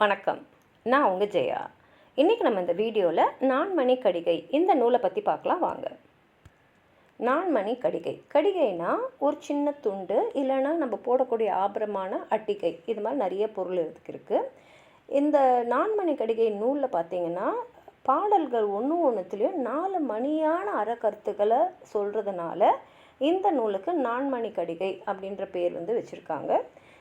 வணக்கம். நான் உங்கள் ஜெயா. இன்றைக்கி நம்ம இந்த வீடியோவில் நான்மணி கடிகை இந்த நூலை பற்றி பார்க்கலாம் வாங்க. நான்மணி கடிகை. கடிகைனா ஒரு சின்ன துண்டு இல்லைன்னா நம்ம போடக்கூடிய ஆபரமான அட்டிகை. இது மாதிரி நிறைய பொருள் இருக்குது இந்த நான்மணி கடிகை நூலில் பார்த்தீங்கன்னா பாடல்கள் ஒன்று ஒன்றுத்துலேயும் நாலு மணியான அறக்கருத்துக்களை சொல்கிறதுனால இந்த நூலுக்கு நான்மணி கடிகை அப்படின்ற பேர் வந்து வச்சுருக்காங்க.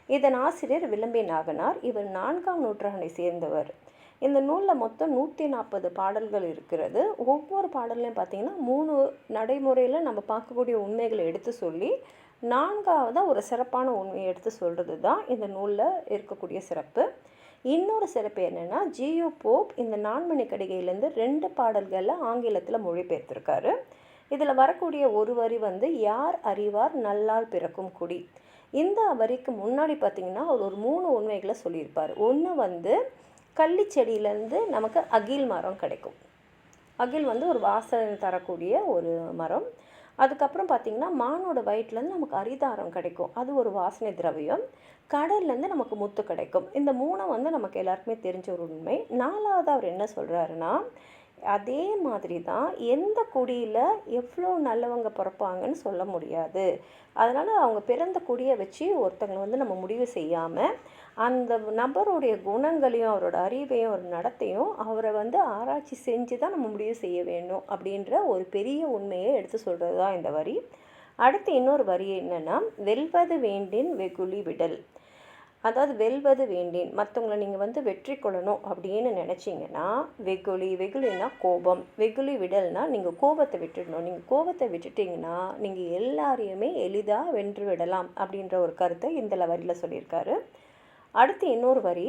இதன் ஆசிரியர் விளம்பி நாகனார். இவர் நான்காம் நூற்றாண்டை சேர்ந்தவர். இந்த நூலில் மொத்தம் நூற்றி நாற்பது பாடல்கள் இருக்கிறது. ஒவ்வொரு பாடல்லையும் பார்த்திங்கன்னா மூணு நடைமுறையில் நம்ம பார்க்கக்கூடிய உண்மைகளை எடுத்து சொல்லி நான்காவதாக ஒரு சிறப்பான உண்மையை எடுத்து சொல்கிறது தான் இந்த நூலில் இருக்கக்கூடிய சிறப்பு. இன்னொரு சிறப்பு என்னென்னா ஜியோ போப் இந்த நான்மணி கடிகையிலேருந்து ரெண்டு பாடல்களில் ஆங்கிலத்தில் மொழிபெயர்த்திருக்காரு. இதில் வரக்கூடிய ஒரு வரி வந்து யார் அறிவார் நல்லால் பிறக்கும் குடி இந்த வரிக்கு முன்னாடி பார்த்திங்கன்னா அவர் ஒரு மூணு உண்மைகளை சொல்லியிருப்பார். ஒன்று வந்து கள்ளி செடியிலேருந்து நமக்கு அகில் மரம் கிடைக்கும். அகில் வந்து ஒரு வாசனை தரக்கூடிய ஒரு மரம். அதுக்கப்புறம் பார்த்திங்கன்னா மானோட வயிற்றுலேருந்து நமக்கு அரிதாரம் கிடைக்கும். அது ஒரு வாசனை திரவியம். கடல்லேருந்து நமக்கு முத்து கிடைக்கும். இந்த மூணை வந்து நமக்கு எல்லாருக்குமே தெரிஞ்ச ஒரு உண்மை. நாலாவது அவர் என்ன சொல்கிறாருன்னா அதே மாதிரி தான் எந்த குடியில் எவ்வளோ நல்லவங்க பிறப்பாங்கன்னு சொல்ல முடியாது. அதனால் அவங்க பிறந்த குடியை வச்சு ஒருத்தங்களை வந்து நம்ம முடிவு செய்யாமல் அந்த நபருடைய குணங்களையும் அவரோட அறிவையும் ஒரு நடத்தையும் அவரை வந்து ஆராய்ச்சி செஞ்சு தான் நம்ம முடிவு செய்ய வேண்டும் அப்படின்ற ஒரு பெரிய உண்மையை எடுத்து சொல்கிறது தான் இந்த வரி. அடுத்து இன்னொரு வரி என்னென்னா வெல்வது வேண்டின் வெகுளி விடல். அதாவது வெல்வது வேண்டேன். மற்றவங்களை நீங்கள் வந்து வெற்றி கொள்ளணும் அப்படின்னு நினச்சிங்கன்னா வெகுளி வெகுளினா கோபம் வெகுளி விடல்னா நீங்கள் கோபத்தை விட்டுடணும். நீங்கள் கோபத்தை விட்டுட்டிங்கன்னா நீங்கள் எல்லாரையுமே எளிதாக வென்று விடலாம் அப்படின்ற ஒரு கருத்தை இந்த வரியில் சொல்லியிருக்காரு. அடுத்து இன்னொரு வரி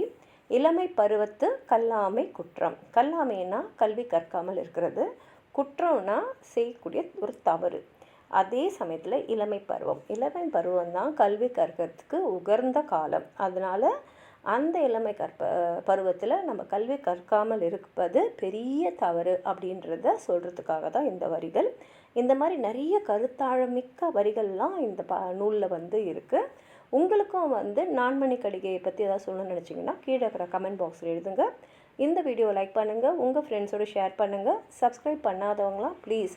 இளமை பருவத்து கல்லாமை குற்றம். கல்லாமைன்னா கல்வி கற்காமல் இருக்கிறது. குற்றம்னா செய்யக்கூடிய ஒரு தவறு. அதே சமயத்தில் இளமை பருவம். இளமை பருவம் தான் கல்வி கற்கிறதுக்கு உகர்ந்த காலம். அதனால் அந்த இளமை கற்ப பருவத்தில் நம்ம கல்வி கற்காமல் இருப்பது பெரிய தவறு அப்படின்றத சொல்கிறதுக்காக தான் இந்த வரிகள். இந்த மாதிரி நிறைய கருத்தாழமிக்க வரிகள்லாம் இந்த ப நூலில் வந்து இருக்குது உங்களுக்கும் வந்து நான்மணி கடிகையை பற்றி எதாவது சொல்லணும்னு நினச்சிங்கன்னா கீழே இருக்கிற கமெண்ட் பாக்ஸில் எழுதுங்க. இந்த வீடியோ லைக் பண்ணுங்கள் உங்கள் ஃப்ரெண்ட்ஸோடு ஷேர் பண்ணுங்கள் சப்ஸ்கிரைப் பண்ணாதவங்களாம் ப்ளீஸ்